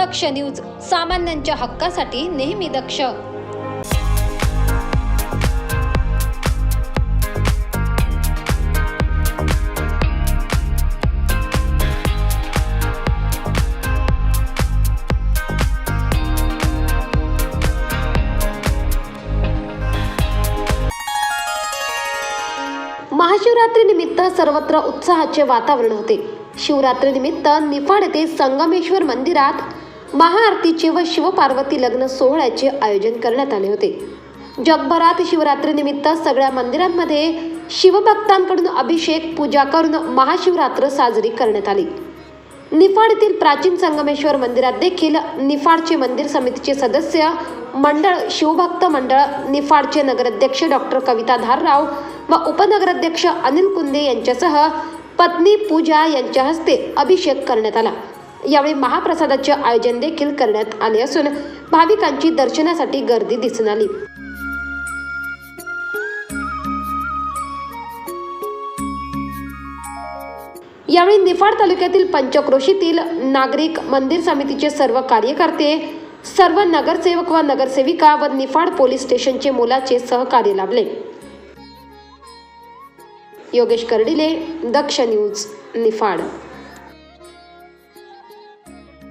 दक्ष news सामान्यांच्या हक्कासाठी नेहमी दक्ष. महाशिवरात्रीनिमित्त सर्वत्र उत्साहाचे वातावरण होते. शिवरात्रीनिमित्त निफाड येथे संगमेश्वर मंदिरात महाआरतीचे व शिवपार्वती लग्न सोहळ्याचे आयोजन करण्यात आले होते. जगभरात शिवरात्रीनिमित्त सगळ्या मंदिरांमध्ये शिवभक्तांकडून अभिषेक पूजा करून महाशिवरात्र साजरी करण्यात आली. निफाड येथील प्राचीन संगमेश्वर मंदिरात देखील निफाडचे मंदिर समितीचे सदस्य मंडळ शिवभक्त मंडळ निफाडचे नगराध्यक्ष डॉक्टर कविता धारराव व उपनगराध्यक्ष अनिल कुंदे यांच्यासह पत्नी पूजा यांच्या हस्ते अभिषेक करण्यात आला. यावेळी महाप्रसादाचे आयोजन देखील करण्यात आले असून भाविकांची दर्शनासाठी गर्दी दिसून आली. यावेळी निफाड तालुक्यातील पंचक्रोशीतील नागरिक मंदिर समितीचे सर्व कार्यकर्ते सर्व नगरसेवक व नगरसेविका व निफाड पोलीस स्टेशनचे मोलाचे सहकार्य लाभले. योगेश कर्डिले दक्ष न्यूज निफाड.